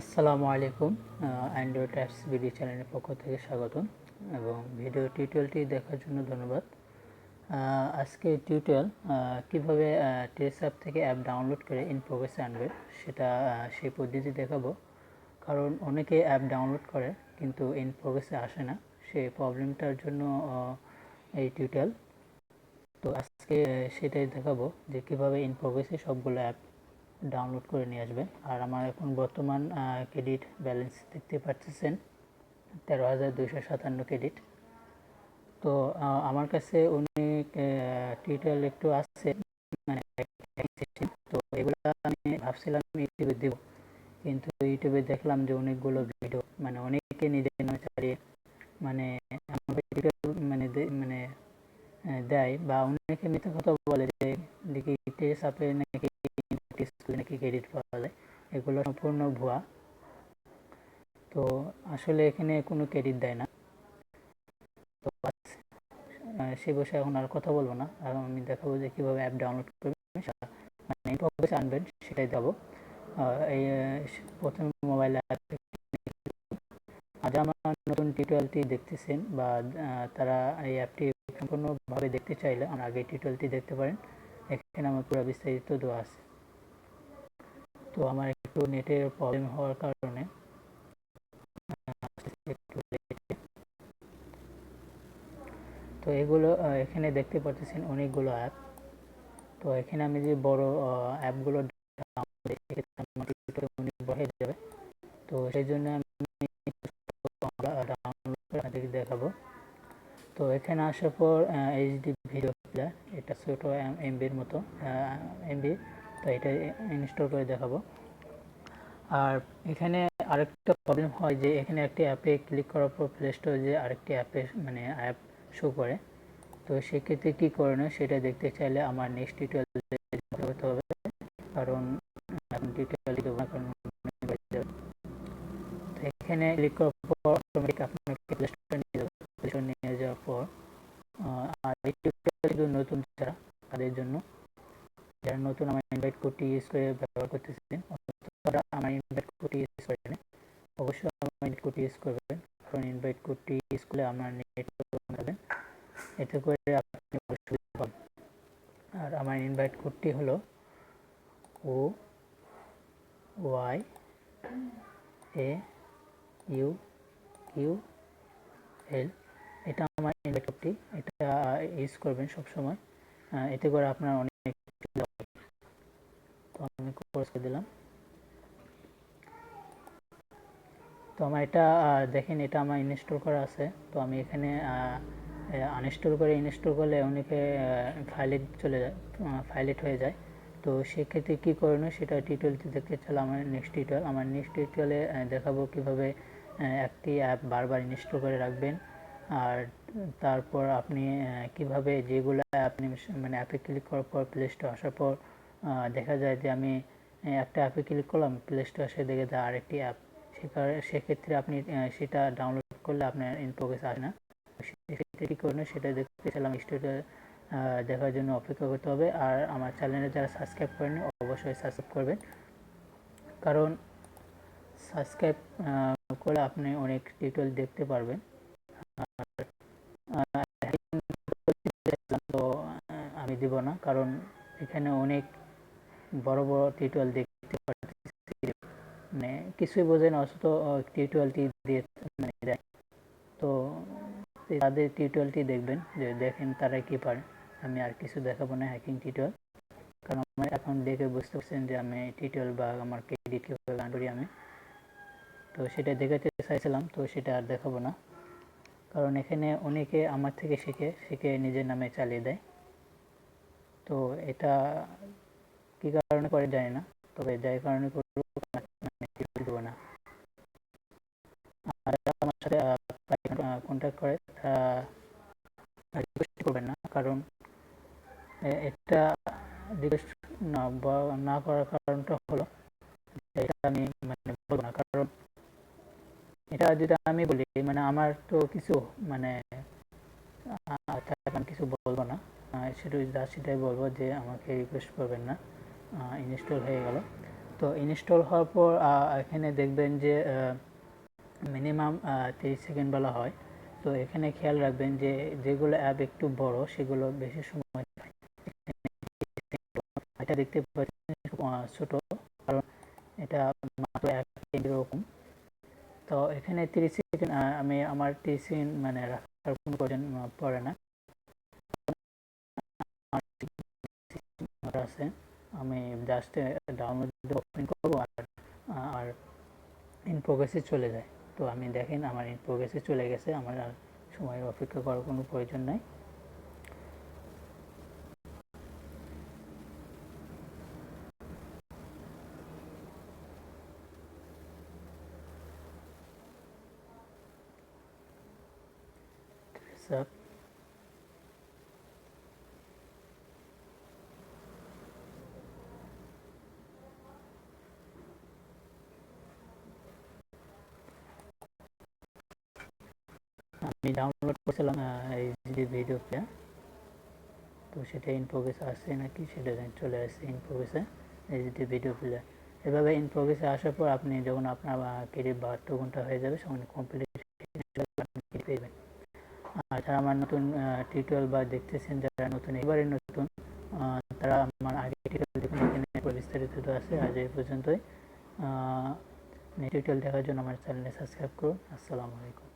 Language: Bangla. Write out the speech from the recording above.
আসসালামু আলাইকুম অ্যান্ড্রয়েড অ্যাপস ভিডিও চ্যানেলের পক্ষ থেকে স্বাগতম এবং ভিডিও টিউটোরিয়ালটি দেখার জন্য ধন্যবাদ। আজকে টিউটোরিয়াল কীভাবে টেস অ্যাপ থেকে অ্যাপ ডাউনলোড করে ইন প্রোগ্রেসে আনবে সেটা সেই পদ্ধতি দেখাবো। কারণ অনেকে অ্যাপ ডাউনলোড করে, কিন্তু ইন প্রোগ্রেসে আসে না। সেই প্রবলেমটার জন্য এই টিউটোরিয়াল তো আজকে সেটাই দেখাবো যে কীভাবে ইন প্রোগ্রেসে সবগুলো অ্যাপ ডাউনলোড করে নিয়ে আসবেন আর আমার এখন বর্তমান ক্রেডিট ব্যালেন্স দেখতে পাচ্ছেন, তেরো হাজার দুইশো সাতান্ন ক্রেডিট তো আমার কাছে অনেক টিউটোরিয়াল একটু আসছে মানে তো এগুলো আমি ভাবছিলাম ইউটিউবে দেব। কিন্তু ইউটিউবে দেখলাম যে অনেকগুলো ভিডিও মানে অনেকে নিজের নামে চালিয়ে মানে মানে মানে দেয় বা অনেকে মিথ্যা কথা বলে যে, দেখি টেস্ট আপে টেস্ট ক্রেডিট পাওয়া যায়। এগুলো সম্পূর্ণ ভুয়া। তো আসলে এখানে কোনো ক্রেডিট দেয় না। তো সে বসে এখন আর কথা বলব না। এখন আমি দেখাবো যে কীভাবে অ্যাপ ডাউনলোড করবেন মানে কবে আনবেন সেটাই আহ, এই প্রথমে মোবাইল অ্যাপ আজ আমার নতুন টিউটোরিয়ালটি দেখতেছেন বা তারা এই অ্যাপটি সম্পূর্ণভাবে দেখতে চাইলে আমার আগে টিউটোরিয়ালটি দেখতে পারেন। এখানে আমার পুরো বিস্তারিত দেওয়া আছে। তো আমার একটু নেটের প্রবলেম হওয়ার কারণে। তো এগুলো এখানে দেখতে পাচ্ছেন অনেকগুলো অ্যাপ তো এখানে আমি যে বড় অ্যাপগুলো যাবে তো সেই জন্য আমি ডাউনলোড দেখাবো তো এখানে আসার পর এইচডি ভিডিও প্লেয়ার এটা ছোট এমবির মতো এমবি তো এটা ইনস্টল করে দেখাবো। আর এখানে আরেকটা প্রবলেম হয় যে এখানে একটি অ্যাপে ক্লিক করার পর প্লে স্টোরে যে আরেকটি অ্যাপে মানে অ্যাপ শো করে। তো সেক্ষেত্রে কী করণীয়? সেটা দেখতে চাইলে আমার নেক্সট টিউটোরিয়াল হতে হবে, কারণ এখন টিউটোরিয়াল দেবো না কারণ এখানে ক্লিক করার পর অটোমেটিক আপনাকে প্লে স্টোরে নিয়ে যাবে প্লে স্টোরে নিয়ে যাওয়ার পর আহ, আর এই টিউটোরিয়াল শুধু নতুন যারা তাদের জন্য যারা নতুন আমার করে ব্যবহার করতেছেন তারা আমার ইনভাইট করেন অবশ্যই আমার ইনভাইট ইউজ করবেন, কারণ ইনভাইট পাবেন এতে করে আপনি আর আমার ইনভাইট কোডটি হলো O Y A U Q L এটা আমার ইনভাইট কোডটি এটা ইউজ করবেন সবসময়। এতে করে আপনার অনেক সুবিধা হবে। তো আমি কোর্স করে দিলাম। তো আমার এটা দেখেন এটা আমার ইনস্টল করা আছে। তো আমি এখানে আনইনস্টল করে ইনস্টল করলে অনেকে ফাইলেট চলে যায় ফাইলেট হয়ে যায়। তো সেক্ষেত্রে কী করণীয় সেটা টিউটোরিয়ালটি দেখতে চাইলে আমার নেক্সট টিউটোরিয়াল আমার নেক্সট টিউটোরিয়ালে দেখাবো কীভাবে একটি অ্যাপ বারবার ইনস্টল করে রাখবেন। আর তারপর আপনি কীভাবে যেগুলো আপনি মানে অ্যাপে ক্লিক করার পর প্লে স্টোর আসার পর দেখা যায় যে আমি একটা অ্যাপে ক্লিক করলাম প্লে স্টোর এসে দেখে যায় আরেকটি অ্যাপ সেক্ষেত্রে আপনি সেটা ডাউনলোড করলে আপনার ইন প্রোগ্রেস আসে না। সেক্ষেত্রে কী করবেন? সেটা দেখতে চাইলাম স্টোরে দেখার জন্য অপেক্ষা করতে হবে। আর আমার চ্যানেলে যারা সাবস্ক্রাইব করেনি অবশ্যই সাবস্ক্রাইব করবেন। কারণ সাবস্ক্রাইব করলে আপনি অনেক টিউটোরিয়াল দেখতে পারবেন। আমি দিব না, কারণ এখানে অনেক বড় বড় টিউটোরিয়াল দেখতে মানে কিছুই বোঝে না, অথচ টিউটোরিয়ালটি দিয়ে মানে দেয়। তো তাদের টিউটোরিয়ালটি দেখবেন, যে দেখেন তারা কি পারে। আমি আর কিছু দেখাবো না হ্যাকিং টিউটোরিয়াল। কারণ আমার এখন দেখে বুঝতে পারছেন যে আমি টিউটোরিয়াল বা আমার ক্রেডিট কীভাবে গান করি আমি। তো সেটা দেখাতে চাইছিলাম, তো সেটা আর দেখাবো না। কারণ এখানে অনেকে আমার থেকে শিখে শিখে নিজের নামে চালিয়ে দেয়। তো এটা কী কারণে করে জানি না, তবে যাই কারণে মানে না। আমার সাথে কন্ট্যাক্ট করে রিকোয়েস্ট করবেন না, কারণ এটা রিকোয়েস্ট না না করার কারণটা হলো এটা আমি মানে বলব না, কারণ এটা আমি বলি মানে আমার তো কিছু মানে আমি কিছু বলব না শুধু যা সেটাই বলব যে আমাকে রিকোয়েস্ট করবেন না। ইনস্টল হয়ে গেল। তো ইনস্টল হওয়ার পর এখানে দেখবেন যে মিনিমাম তিরিশ সেকেন্ড বলা হয়। তো এখানে খেয়াল রাখবেন যে, যেগুলো অ্যাপ একটু বড়, সেগুলো বেশি সময় এটা দেখতে পাচ্ছেন ছোট, কারণ এটা মাত্র এক এরকম তো এখানে তিরিশ সেকেন্ড আমি আমার তিরিশ সেকেন্ড মানে রাখার কোনো প্রয়োজন পড়ে না। আছে। আমি জাস্ট ডাউনলোড ওপেন করব আর আর ইন প্রোগ্রেসে চলে যায়। তো আমি দেখেন আমার ইন প্রোগ্রেসে চলে গেছে, আমার আর সময়ের অপেক্ষা করার কোনো প্রয়োজন নাই। সব আমি ডাউনলোড করেছিলাম আহ, এই যে ভিডিওটা তো সেটা ইন প্রোগ্রেস আসছে নাকি? সেটা চলে আসছে ইন প্রোগ্রেসে এই যে ভিডিও প্লে এভাবে ইন প্রোগ্রেসে আসার পর আপনি যখন আপনার ক্রেডিট বাহাত্তর ঘণ্টা হয়ে যাবে তখন কমপ্লিট পেবেন আর যারা আমার নতুন টিউটোরিয়াল বা দেখতেছেন যারা নতুন এবারে নতুন তারা আমার আগে টিউটোরিয়াল বিস্তারিত তো আছে। আজ এই পর্যন্তই। টিউটোরিয়াল দেখার জন্য আমার চ্যানেলে সাবস্ক্রাইব করুন। আসসালামু আলাইকুম।